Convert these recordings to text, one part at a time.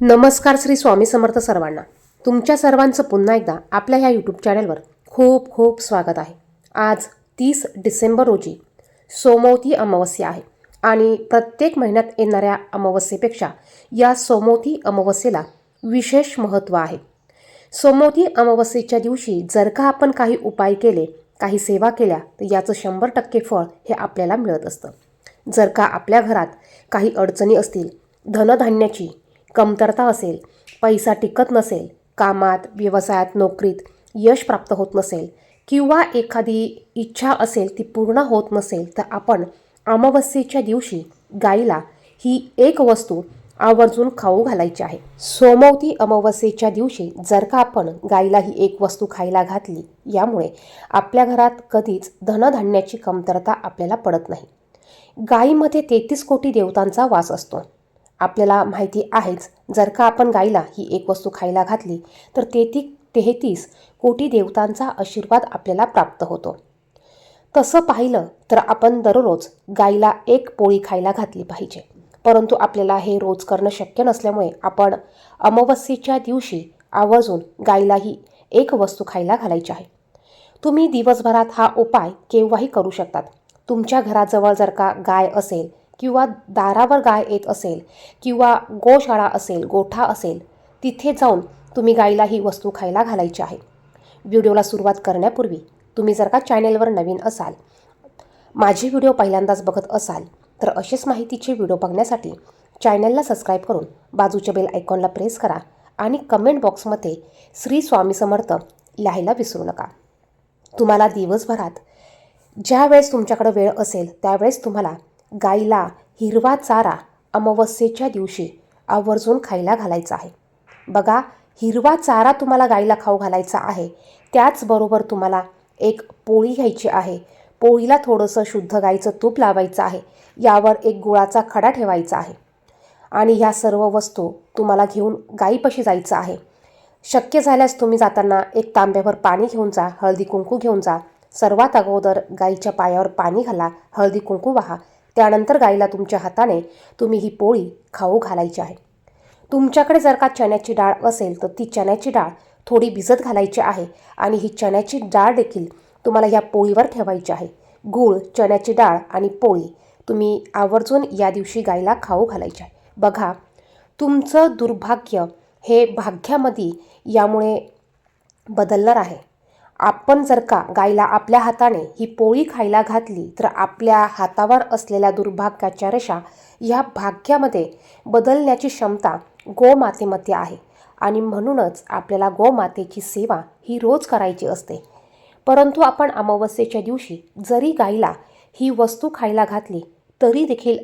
नमस्कार श्री स्वामी समर्थ सर्वांना. तुमच्या सर्वांचं पुन्हा एकदा आपल्या ह्या यूट्यूब चॅनलवर खूप खूप स्वागत आहे. आज तीस डिसेंबर रोजी सोमवती अमावस्या आहे आणि प्रत्येक महिन्यात येणाऱ्या अमावस्येपेक्षा या सोमवती अमावस्येला विशेष महत्त्व आहे. सोमवती अमावस्येच्या दिवशी जर का आपण काही उपाय केले काही सेवा केल्या तर याचं शंभर टक्के फळ हे आपल्याला मिळत असतं. जर का आपल्या घरात काही अडचणी असतील धनधान्याची कमतरता असेल पैसा टिकत नसेल कामात व्यवसायात नोकरीत यश प्राप्त होत नसेल किंवा एखादी इच्छा असेल ती पूर्ण होत नसेल तर आपण अमावस्येच्या दिवशी गाईला ही एक वस्तू आवर्जून खाऊ घालायची आहे. सोमवती अमावस्येच्या दिवशी जर का आपण गाईला ही एक वस्तू खायला घातली यामुळे आपल्या घरात कधीच धनधान्याची कमतरता आपल्याला पडत नाही. गायीमध्ये तेहतीस कोटी देवतांचा वास असतो. आपल्याला माहिती आहेच. जर का आपण गाईला ही एक वस्तू खायला घातली तर तेहती तेहतीस कोटी देवतांचा आशीर्वाद आपल्याला प्राप्त होतो. तसं पाहिलं तर आपण दररोज गाईला एक पोळी खायला घातली पाहिजे. परंतु आपल्याला हे रोज करणं शक्य नसल्यामुळे आपण अमावस्येच्या दिवशी आवर्जून गाईलाही एक वस्तू खायला घालायची आहे. तुम्ही दिवसभरात हा उपाय केव्हाही करू शकतात. तुमच्या घराजवळ जर का गाय असेल किंवा दारावर गाय येत असेल किंवा गोशाळा असेल गोठा असेल तिथे जाऊन तुम्ही गाईला ही वस्तू खायला घालायची आहे. व्हिडिओला सुरुवात करण्यापूर्वी तुम्ही जर का चॅनेलवर नवीन असाल माझे व्हिडिओ पहिल्यांदाच बघत असाल तर असेच माहितीचे व्हिडिओ बघण्यासाठी चॅनलला सबस्क्राईब करून बाजूच्या बेल आयकॉनला प्रेस करा आणि कमेंट बॉक्समध्ये श्री स्वामी समर्थ लिहायला विसरू नका. तुम्हाला दिवसभरात ज्या वेळेस तुमच्याकडे वेळ असेल त्यावेळेस तुम्हाला गाईला हिरवा चारा अमावस्येच्या दिवशी आवर्जून खायला घालायचा आहे. बघा हिरवा चारा तुम्हाला गाईला खाऊ घालायचा आहे. त्याचबरोबर तुम्हाला एक पोळी घ्यायची आहे. पोळीला थोडंसं शुद्ध गाईचं तूप लावायचं आहे. यावर एक गुळाचा खडा ठेवायचा आहे. आणि ह्या सर्व वस्तू तुम्हाला घेऊन गाईपाशी जायचं आहे. शक्य झाल्यास तुम्ही जाताना एक तांब्यावर पाणी घेऊन जा हळदी कुंकू घेऊन जा. सर्वात अगोदर गाईच्या पायावर पाणी घाला हळदी कुंकू वाहा. त्यानंतर गाईला तुमच्या हाताने तुम्ही ही पोळी खाऊ घालायची आहे. तुमच्याकडे जर का चण्याची डाळ असेल तर ती चण्याची डाळ थोडी भिजत घालायची आहे आणि ही चण्याची डाळ देखील तुम्हाला या पोळीवर ठेवायची आहे. गूळ चण्याची डाळ आणि पोळी तुम्ही आवर्जून या दिवशी गाईला खाऊ घालायची आहे. बघा तुमचं दुर्भाग्य हे भाग्यामध्ये यामुळे बदलणार आहे. आपण जर का गाईला आपल्या हाताने ही पोळी खायला घातली तर आपल्या हातावर असलेल्या दुर्भाग्याच्या रेषा ह्या भाग्यामध्ये बदलण्याची क्षमता गोमातेमध्ये आहे. आणि म्हणूनच आपल्याला गोमातेची सेवा ही रोज करायची असते. परंतु आपण अमावस्येच्या दिवशी जरी गाईला ही वस्तू खायला घातली तरी देखील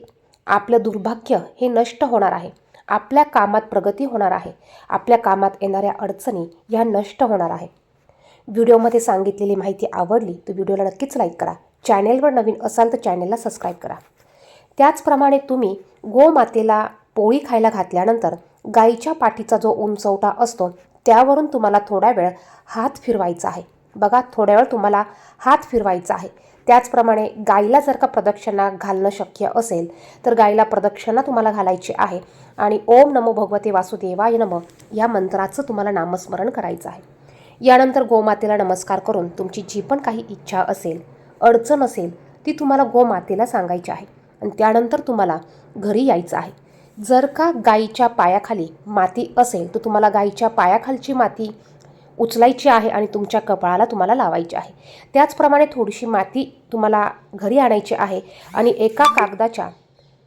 आपलं दुर्भाग्य हे नष्ट होणार आहे. आपल्या कामात प्रगती होणार आहे. आपल्या कामात येणाऱ्या अडचणी ह्या नष्ट होणार आहे. व्हिडिओमध्ये सांगितलेली माहिती आवडली तर व्हिडिओला नक्कीच लाईक करा. चॅनेलवर नवीन असाल तर चॅनेलला सबस्क्राईब करा. त्याचप्रमाणे तुम्ही गोमातेला पोळी खायला घातल्यानंतर गाईच्या पाठीचा जो उंचवटा असतो त्यावरून तुम्हाला थोडा वेळ हात फिरवायचा आहे. बघा थोड्या वेळ तुम्हाला हात फिरवायचा आहे. त्याचप्रमाणे गाईला जर का प्रदक्षिणा घालणं शक्य असेल तर गाईला प्रदक्षिणा तुम्हाला घालायची आहे. आणि ओम नमो भगवते वासुदेवाय नम या मंत्राचं तुम्हाला नामस्मरण करायचं आहे. यानंतर गोमातेला नमस्कार करून तुमची जी पण काही इच्छा असेल अडचण असेल ती तुम्हाला गोमातेला सांगायची आहे. आणि त्यानंतर तुम्हाला घरी यायचं आहे. जर का गाईच्या पायाखाली माती असेल तर तुम्हाला गाईच्या पायाखालची माती उचलायची आहे आणि तुमच्या कपाळाला तुम्हाला लावायची आहे. त्याचप्रमाणे थोडीशी माती तुम्हाला घरी आणायची आहे आणि एका कागदाच्या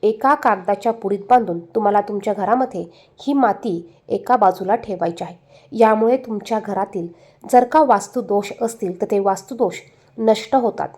एका कागदाच्या पुडीत बांधून तुम्हाला तुमच्या घरामध्ये ही माती एका बाजूला ठेवायची आहे. यामुळे तुमच्या घरातील जर का वास्तुदोष असतील तर ते वास्तुदोष नष्ट होतात.